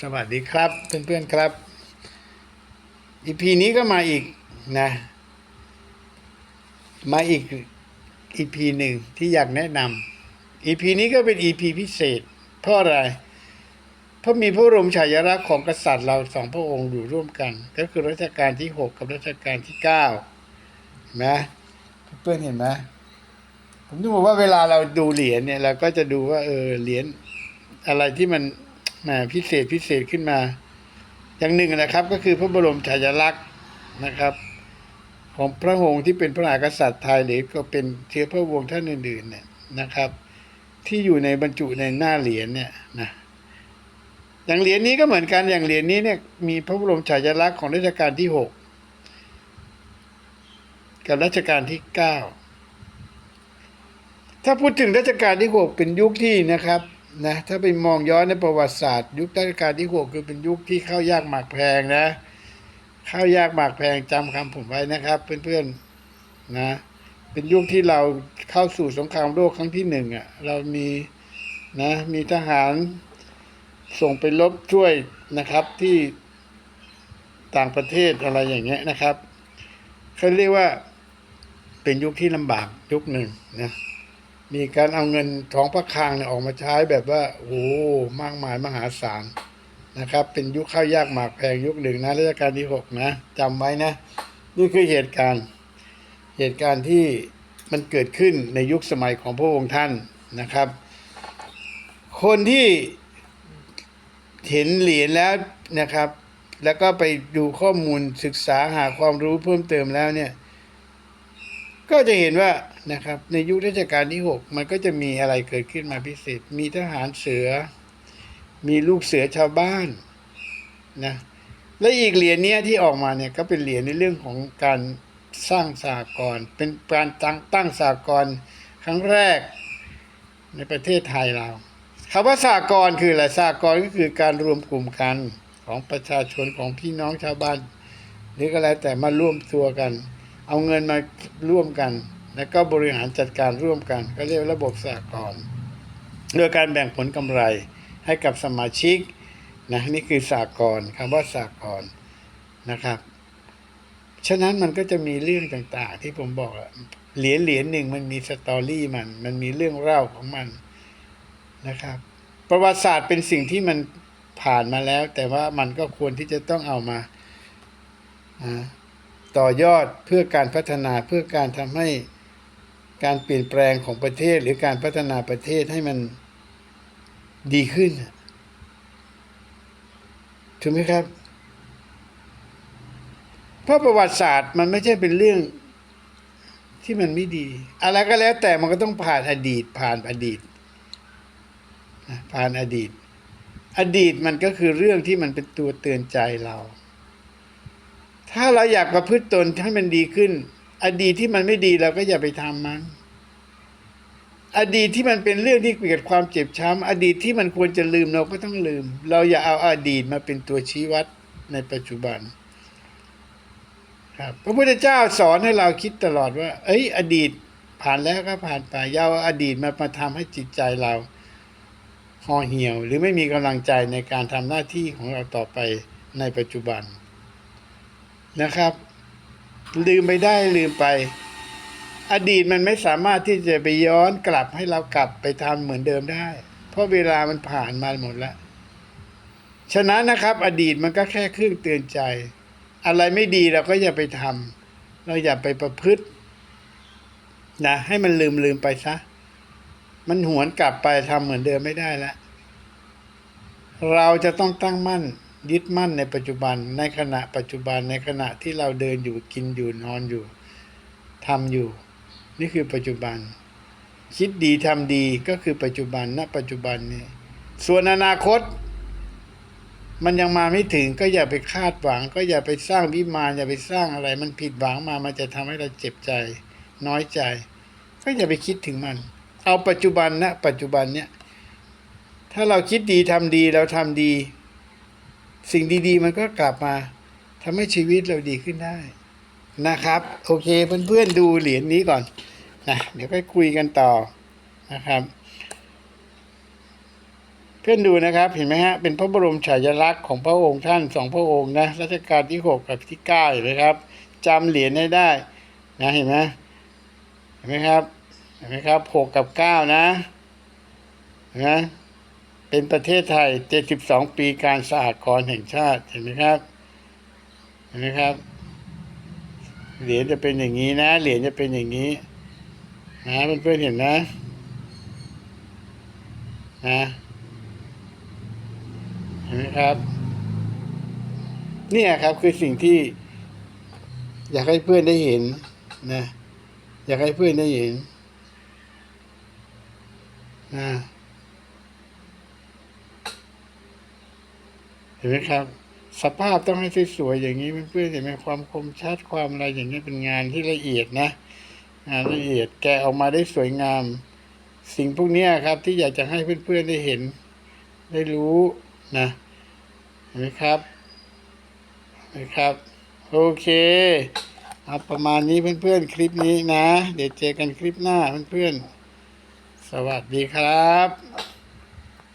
สวัสดีครับเพื่อนๆครับอีพีนี้ก็มาอีกนะ มาอีกอีพีหนึ่งที่อยากแนะนำอีพีนี้ก็เป็นอีพีพิเศษ เพราะอะไร เพราะมีพระบรมฉายาลักษณ์ของกษัตริย์เราสองพระองค์อยู่ร่วมกัน ก็คือรัชกาลที่หกกับรัชกาลที่เก้าเห็นไหมเพื่อนเห็นไหมผมถึงบอกว่าเวลาเราดูเหรียญเนี่ยเราก็จะดูว่าเออเหรียญอะไรที่มัน แหมพิเศษพิเศษขึ้นมา อย่างหนึ่งนะครับก็คือพระบรมฉายาลักษณ์นะครับ ของพระองค์ที่เป็นพระมหากษัตริย์ไทยหรือก็เป็นเชื้อพระวงศ์ท่านอื่นๆเนี่ยนะครับ ที่อยู่ในบรรจุในหน้าเหรียญเนี่ยนะอย่างเหรียญนี้ก็เหมือนกันอย่างเหรียญนี้เนี่ยมีพระบรมฉายาลักษณ์ของรัชกาลที่หกกับรัชกาลที่เก้าถ้าพูดถึงรัชกาลที่หกเป็นยุคที่นะครับ นะถ้าไปมองย้อนในประวัติศาสตร์ ยุครัชกาลที่หกคือเป็นยุคที่ข้าวยากหมากแพงนะข้าวยากหมากแพงจำคำผมไว้นะครับ เพื่อนๆนะเป็นยุคที่เราเข้าสู่สงครามโลกครั้งที่หนึ่งอะเรามีนะมีทหารส่งไปรบช่วยนะครับที่ต่างประเทศอะไรอย่างเงี้ยนะครับเขาเรียกว่าเป็นยุคที่ลำบากยุคหนึ่งนะ มีการเอาเงินท้องพระคลังเนี่ยออกมาใช้แบบว่าโอ้โหมากมายมหาศาลนะครับ เป็นยุคข้าวยากหมากแพงยุคหนึ่งนะรัชกาลที่หกนะจำไว้นะ นี่คือเหตุการณ์เหตุการณ์ที่มันเกิดขึ้นในยุคสมัยของพระองค์ท่านนะครับ คนที่เห็นเหรียญแล้วนะครับ แล้วก็ไปดูข้อมูลศึกษาหาความรู้เพิ่มเติมแล้วเนี่ย ก็จะเห็นว่านะครับ ในยุครัชกาลที่หกมันก็จะมีอะไรเกิดขึ้นมาพิเศษ มีทหารเสือ มีลูกเสือชาวบ้านนะและอีกเหรียญเนี้ยที่ออกมาเนี่ยก็เป็นเหรียญในเรื่องของการสร้างสากลเป็นการตั้งตั้งสากลครั้งแรกในประเทศไทยเราคำว่าสากลคืออะไรสากลก็คือการรวมกลุ่มกันของประชาชนของพี่น้องชาวบ้านหรือก็แล้วแต่มาร่วมตัวกัน เอาเงินมาร่วมกัน แล้วก็บริหารจัดการร่วมกัน ก็เรียกระบบสากลโดยการแบ่งผลกำไรให้กับสมาชิกนะนี่คือสากลคำว่าสากลนะครับ ฉะนั้นมันก็จะมีเรื่องต่างๆ ที่ผมบอกเหรียญเหรียญหนึ่งมันมีสตอรี่มัน มันมีเรื่องเล่าของมันนะครับ ประวัติศาสตร์เป็นสิ่งที่มันผ่านมาแล้ว แต่ว่ามันก็ควรที่จะต้องเอามาอ่า ต่อยอดเพื่อการพัฒนาเพื่อการทำให้การเปลี่ยนแปลงของประเทศหรือการพัฒนาประเทศให้มันดีขึ้นถูกไหมครับ เพราะประวัติศาสตร์มันไม่ใช่เป็นเรื่องที่มันไม่ดี อะไรก็แล้วแต่มันก็ต้องผ่านอดีต ผ่านอดีตผ่านอดีต อดีตมันก็คือเรื่องที่มันเป็นตัวเตือนใจเรา ถ้าเราอยากประพฤติตนให้มันดีขึ้น อดีตที่มันไม่ดีเราก็อย่าไปทำมัน อดีตที่มันเป็นเรื่องที่เกิดความเจ็บช้ำอดีตที่มันควรจะลืมเราก็ต้องลืม เราอย่าเอาอดีตมาเป็นตัวชี้วัดในปัจจุบันครับพระพุทธเจ้าสอนให้เราคิดตลอดว่า เอ้ย อดีตผ่านแล้วก็ผ่านไปอย่าเอาอดีตมามาทำให้จิตใจเราห่อเหี่ยว หรือไม่มีกำลังใจในการทำหน้าที่ของเราต่อไปในปัจจุบัน นะครับ ลืมไปได้ลืมไป อดีตมันไม่สามารถที่จะไปย้อนกลับให้เรากลับไปทำเหมือนเดิมได้ เพราะเวลามันผ่านมาหมดแล้วฉะนั้นนะครับ อดีตมันก็แค่เครื่องเตือนใจ อะไรไม่ดีเราก็อย่าไปทำเราอย่าไปประพฤตินะให้มันลืมลืมไปซะ มันหวนกลับไปทำเหมือนเดิมไม่ได้แล้วเราจะต้องตั้งมั่น ยึดมั่นในปัจจุบัน ในขณะปัจจุบันในขณะที่เราเดินอยู่กินอยู่นอนอยู่ทำอยู่ นี่คือปัจจุบัน คิดดีทำดีก็คือปัจจุบันณปัจจุบันนี้ส่วนอนาคต มันยังมาไม่ถึงก็อย่าไปคาดหวัง ก็อย่าไปสร้างวิมานอย่าไปสร้างอะไร มันผิดหวังมามันจะทำให้เราเจ็บใจ น้อยใจ ก็อย่าไปคิดถึงมัน เอาปัจจุบันณปัจจุบันเนี่ยถ้าเราคิดดีทำดีเราทำดี สิ่งดีๆ มันก็กลับมาทำให้ชีวิตเราดีขึ้นได้นะครับ โอเคเพื่อนๆดูเหรียญนี้ก่อนนะเดี๋ยวก็คุยกันต่อนะครับ เพื่อนดูนะครับ เห็นไหมฮะเป็นพระบรมฉายาลักษณ์ของพระองค์ท่านสองพระองค์นะรัชกาลที่หกกับที่เก้าเห็นไหมครับจำเหรียญได้ได้นะเห็นไหมเห็นไหมครับเห็นไหมครับหกกับเก้านะเห็นไหม เป็นประเทศไทยเจ็ดสิบสองปีการสหกรณ์แห่งชาติเห็นไหมครับเห็นไหมครับ เหรียญจะเป็นอย่างนี้นะ เหรียญจะเป็นอย่างนี้ นะเพื่อนๆเห็นนะนะเห็นไหมครับ เนี่ยครับคือสิ่งที่ อยากให้เพื่อนได้เห็นนะอยากให้เพื่อนได้เห็นนะ ห็นไหมครับ สภาพต้องให้สวยๆอย่างนี้เพื่อนๆเห็นไหมความคมชัดความอะไรอย่างนี้เป็นงานที่ละเอียดนะงานละเอียดแกออกมาได้สวยงาม สิ่งพวกนี้ครับ ที่อยากจะให้เพื่อนๆได้เห็น ได้รู้นะเห็นไหมครับเห็นไหมครับ โอเคเอาประมาณนี้เพื่อนๆคลิปนี้นะ เดี๋ยวเจอกันคลิปหน้าเพื่อนๆสวัสดีครับ